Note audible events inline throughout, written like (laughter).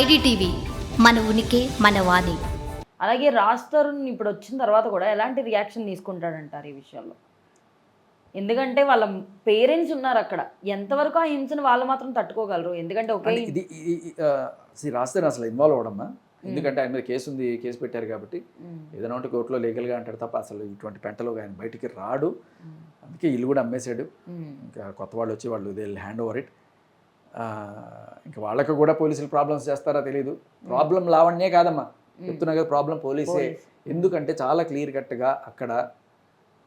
IDTV మన ఉనికి మన వాణి. అలాగే రాజ్ తరుణ్ ఇప్పుడు వచ్చిన తర్వాత కూడా ఎలాంటి రియాక్షన్ తీసుకుంటాడంటారు ఈ విషయంలో ఎందుకంటే వాళ్ళ పేరెంట్స్ ఉన్నారు అక్కడ. ఎంతవరకు ఆ హింసను వాళ్ళు మాత్రం తట్టుకోగలరు? ఎందుకంటే ఒకే ఇది రాస్తే అసలు ఇన్వాల్వ్ అవడమ్మా ఎందుకంటే ఆయన మీద కేసు ఉంది కేసు పెట్టారు కాబట్టి. ఏదైనా ఉంటే కోర్టులో లీగల్గా అంటాడు తప్ప అసలు ఇటువంటి పెంటలో ఆయన బయటికి రాడు. అందుకే ఇల్లు కూడా అమ్మేశాడు. ఇంకా కొత్త వాళ్ళు వచ్చి వాళ్ళు దే హ్యాండ్ ఓవర్ ఇట్ ఇంకా వాళ్ళకు కూడా పోలీసులు ప్రాబ్లమ్స్ చేస్తారా తెలియదు ప్రాబ్లం లావణ్యే కాదమ్మా. చెప్తున్నా కదా ప్రాబ్లం పోలీసే. ఎందుకంటే చాలా క్లియర్ కట్గా అక్కడ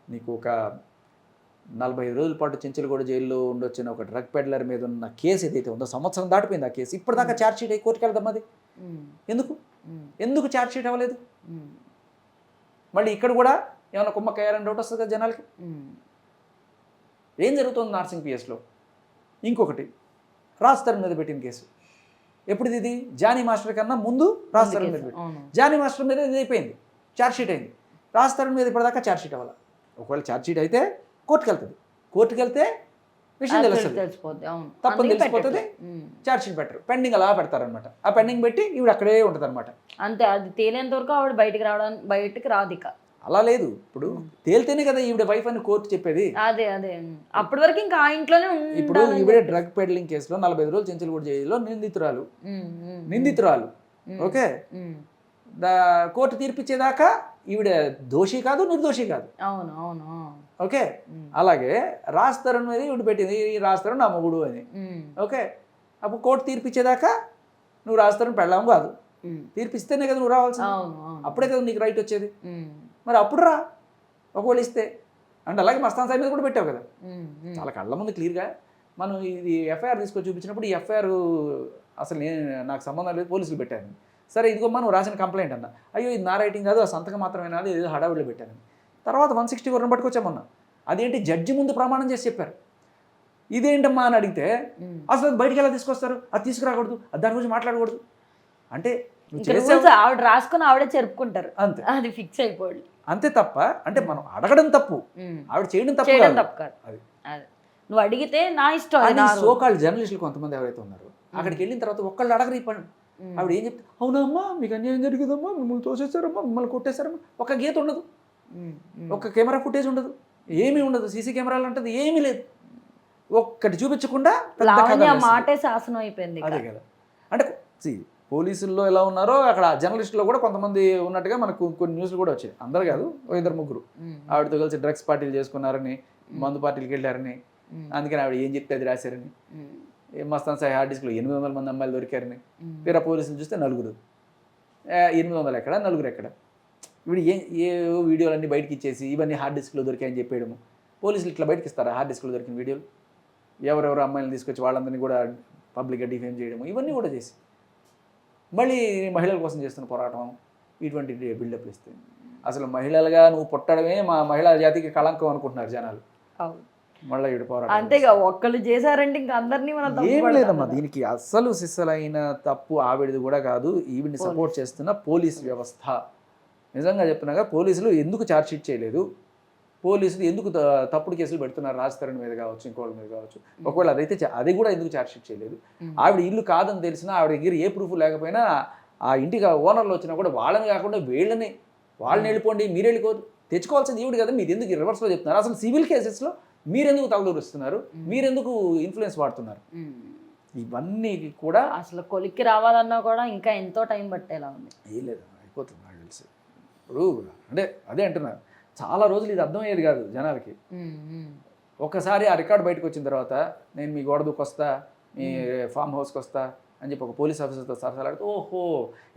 నీకు ఒక నలభై ఐదు రోజుల పాటు చెంచులగూడ జైల్లో ఉండొచ్చిన ఒక డ్రగ్ పెడ్లర్ మీద ఉన్న కేసు ఏదైతే ఉందో సంవత్సరం దాటిపోయింది ఆ కేసు. ఇప్పటిదాకా ఛార్జ్ షీట్ అయ్యి కోర్టుకు వెళ్దాం అది. ఎందుకు? ఎందుకు ఛార్జ్ షీట్ అవ్వలేదు? మళ్ళీ ఇక్కడ కూడా ఏమైనా కుమ్మక్కయ్యారని డౌట్ వస్తుంది కదా జనాలకి? ఏం జరుగుతుంది నార్సింగ్ పిఎస్లో? ఇంకొకటి రాజ్ తరుణ్ మీద పెట్టిన కేసు. ఎప్పుడు ఇది? జానీ మాస్టర్ కన్నా ముందు రాజ్ తరుణ్ మీద పెట్టి జానీ మాస్టర్ మీద ఇది అయిపోయింది. ఛార్జ్ షీట్ అయింది. రాజ్ తరుణ్ మీద ఇప్పటిదాకా ఛార్జ్ షీట్ అవ్వాలి? ఒకవేళ ఛార్జ్ షీట్ అయితే కోర్టుకి వెళ్తుంది కోర్టుకి వెళ్తే విషయం తెలుస్తుంది. తప్పని తెలిసిపోతుంది. పెట్టట్లేదు. ఉమ్. ఛార్జ్ షీట్ పెట్టరు. పెండింగ్ అలా పెడతారనమాట ఆ పెండింగ్ పెట్టి ఈవిడ అక్కడే ఉంటుంది అనమాట అంతే అది తేలేంత వరకు ఆవిడ బయటికి రావడానికి బయటికి రాదు ఇక అలా లేదు. ఇప్పుడు తేలితేనే కదా ఈవిడ వైఫ్ అని కోర్టు చెప్పేది. అదే అదే. అప్పటి వరకు ఇంకా ఆ ఇంట్లోనే ఇప్పుడు ఈవిడ డ్రగ్ పెడ్లింగ్ కేసులో నలభై ఐదు రోజులు చెంచులు కూడా జైల్లో నిందితురాలు. నిందితురాలు. ఓకే? కోర్టు తీర్పిచ్చేదాకా ఈవిడ దోషి కాదు నిర్దోషి కాదు. అవును అవును ఓకే? అలాగే రాజ్ తరుణ్ మీద ఈవిడ పెట్టింది. ఈ రాజ్ తరుణ్ నా మొగుడు అని. ఓకే? అప్పుడు కోర్టు తీర్పిచ్చేదాకా నువ్వు రాజ్ తరుణ్ పెళ్ళాము కాదు. తీర్పిస్తేనే కదా నువ్వు రావాల్సింది. అప్పుడే కదా నీకు రైట్ వచ్చేది. మరి అప్పుడు రా. ఒకవేళ ఇస్తే. అంటే అలాగే మస్తాన్ సాయి మీద కూడా పెట్టావు కదా. చాలా కళ్ళ ముందు క్లియర్గా మనం ఇది ఎఫ్ఐఆర్ తీసుకొచ్చి చూపించినప్పుడు ఈ ఎఫ్ఐఆర్ అసలు నేను నాకు సంబంధం లేదు పోలీసులు పెట్టాను సరే ఇదిగో మనం రాసిన కంప్లైంట్ అన్న. అయ్యో ఇది నా రైటింగ్ కాదు ఆ సంతకం మాత్రమే నాది ఏదో హడావిడిలో పెట్టాను తర్వాత వన్ సిక్స్టీ ఫోర్ పట్టుకొచ్చామన్నా అదేంటి జడ్జి ముందు ప్రమాణం చేసి చెప్పారు. ఇదేంటమ్మా అని అడిగితే. అసలు బయటికి ఎలా తీసుకొస్తారు? అది తీసుకురాకూడదు అది దాని గురించి మాట్లాడకూడదు. అంటే ఆవిడ రాసుకుని ఆవిడే చెరుపుకుంటారు. అంతే. అది ఫిక్స్ అయిపోయి అంతే తప్ప అంటే మనం అడగడం తప్పు. ఆవిడ చేయడం తప్పు చేయడం కాదు. తప్పు కాదు. అది. నువ్వు అడిగితే నా ఇష్టం అది సోకాళ్ళు జర్నలిస్టులు కొంతమంది ఎవరైతే ఉన్నారో అక్కడికి వెళ్ళిన తర్వాత ఒక్కళ్ళు అడగరు ఈ పని. ఆవిడ ఏం చెప్తే అవునమ్మా మీకు అన్యాయం జరిగిందమ్మా మిమ్మల్ని తోసేశారమ్మా మిమ్మల్ని కొట్టేశారమ్మా. ఒక గీత ఉండదు. ఒక కెమెరా ఫుటేజ్ ఉండదు. ఏమీ ఉండదు. సీసీ కెమెరాలు అంటది ఏమీ లేదు. ఒక్కటి చూపించకుండా. మాటే శాసనం అయిపోయింది. అదే కదా. అంటే పోలీసుల్లో ఎలా ఉన్నారో అక్కడ జర్నలిస్టులో కూడా కొంతమంది ఉన్నట్టుగా మనకు కొన్ని న్యూస్లు కూడా వచ్చాయి. అందరు కాదు ఇద్దరు ముగ్గురు. ఆవిడతో కలిసి డ్రగ్స్ పార్టీలు చేసుకున్నారని మందు పార్టీలకు వెళ్ళారని అందుకని ఆవిడ ఏం చెప్తే అది రాశారని. మస్తాన్ సాయి హార్డ్ డిస్క్లో ఎనిమిది వందల మంది అమ్మాయిలు దొరికారని. తీరా పోలీసులు చూస్తే నలుగురు. ఎనిమిది వందలు ఎక్కడ నలుగురు ఎక్కడ. ఇప్పుడు ఏ ఏ వీడియోలన్నీ బయటకి ఇచ్చేసి ఇవన్నీ హార్డ్ డిస్క్లో దొరికాయని చెప్పేయడము. పోలీసులు ఇట్లా బయటకి ఇస్తారా హార్డ్ డిస్క్లో దొరికిన వీడియోలు? ఎవరెవరు అమ్మాయిలు తీసుకొచ్చి వాళ్ళందరినీ కూడా పబ్లిక్గా డిఫేమ్ చేయడము. ఇవన్నీ కూడా చేసి మళ్ళీ మహిళల కోసం చేస్తున్న పోరాటం ఇటువంటి బిల్డప్లు ఇస్తాయి అసలు మహిళలుగా నువ్వు పుట్టడమే మా మహిళా జాతికి కళంకం అనుకుంటున్నారు జనాలు. మళ్ళీ ఇటు పోరాటం అంతేగా ఒక్కళ్ళు చేశారంటే ఇంకా అందరినీ మనం ఏం లేదమ్మా. దీనికి అస్సలు సిస్సలైన తప్పు ఆవిడది కూడా కాదు ఈవిడ్ని సపోర్ట్ చేస్తున్న పోలీస్ వ్యవస్థ. నిజంగా చెప్తున్నాగా పోలీసులు ఎందుకు ఛార్జ్ షీట్ చేయలేదు? పోలీసులు ఎందుకు తప్పుడు కేసులు పెడుతున్నారు రాజ్ తరుణ్ మీద కావచ్చు ఇంకోళ్ళ మీద కావచ్చు. ఒకవేళ అదైతే అది కూడా ఎందుకు ఛార్జ్ షీట్ చేయలేదు. ఆవిడ ఇల్లు కాదని తెలిసినా ఆవిడ దగ్గర ఏ ప్రూఫ్ లేకపోయినా ఆ ఇంటికి ఓనర్లు వచ్చినా కూడా వాళ్ళని కాకుండా వీళ్ళని వాళ్ళని వెళ్ళిపోండి మీరు వెళ్ళిపోదు. తెచ్చుకోవాల్సింది ఈవిడ కదా మీరు ఎందుకు రివర్స్లో చెప్తున్నారు? అసలు సివిల్ కేసెస్లో మీరెందుకు తగుదూరుస్తున్నారు మీరెందుకు ఇన్ఫ్లుయెన్స్ వాడుతున్నారు. ఇవన్నీ కూడా అసలు కొలిక్కి రావాలన్నా కూడా ఇంకా ఎంతో టైం పట్టేలా ఉంది. ఏ లేదు అయిపోతుంది నాకు తెలిసి. ఇప్పుడు అంటే అదే అంటున్నా చాలా రోజులు ఇది అర్థమయ్యేది కాదు జనాలకి. ఒక్కసారి ఆ రికార్డ్ బయటకు వచ్చిన తర్వాత నేను మీ గోడ వస్తా మీ ఫామ్ హౌస్కి వస్తా అని చెప్పి ఒక పోలీస్ ఆఫీసర్తో సరసలాడితే ఓహో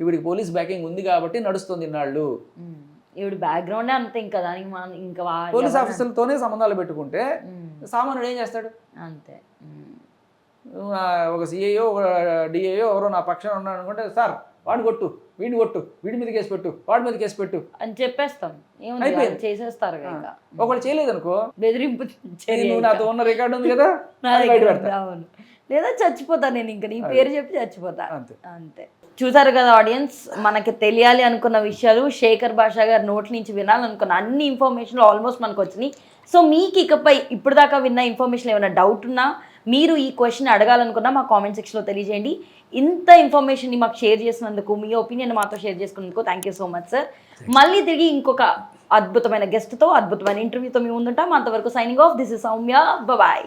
ఇవిడికి పోలీస్ బ్యాకింగ్ ఉంది కాబట్టి నడుస్తుంది ఇన్నాళ్ళు. బ్యాక్గ్రౌండే అంతే ఇంకా దానికి మనం ఇంకా పోలీస్ ఆఫీసర్లతోనే సంబంధాలు పెట్టుకుంటే. సామాన్యుడు ఏం చేస్తాడు? అంతే. ఒక సిఐఓ ఒక డిఐఓ ఎవరో నా పక్షాన ఉన్నాడు అనుకుంటే సార్ వాడిని కొట్టు వీడిని కొట్టు వీడి మీద కేసు పెట్టు వాడి మీద కేసు పెట్టు. అని చెప్పేస్తాం. చేసేస్తారు ఒకళ్ళు చేయలేదనుకో బెదిరింపు చర్య నువ్వు. నాతో ఉన్న రికార్డు ఉంది కదా (laughs) అవును. లేదా చచ్చిపోతా నేను ఇంకా నీ పేరు చెప్పి చచ్చిపోతా. అంతే. అంతే. చూసారు కదా ఆడియన్స్ మనకి తెలియాలి అనుకున్న విషయాలు శేఖర్ భాషా గారి నోటి నుంచి వినాలనుకున్న అన్ని ఇన్ఫర్మేషన్లు ఆల్మోస్ట్ మనకు వచ్చినాయి. సో మీకు ఇకపై ఇప్పుడు దాకా విన్న ఇన్ఫర్మేషన్ ఏమైనా డౌట్ ఉన్నా మీరు ఈ క్వశ్చన్ అడగాలనుకున్నా మా కామెంట్ సెక్షన్లో తెలియజేయండి. ఇంత ఇన్ఫర్మేషన్ని మాకు షేర్ చేసినందుకు మీ ఒపీనియన్ మాతో షేర్ చేసుకున్నందుకు thank you so much sir మళ్ళీ తిరిగి ఇంకొక అద్భుతమైన guest తో అద్భుతమైన ఇంటర్వ్యూతో మేము ముందుంటాం. అంతవరకు signing off this is Soumya bye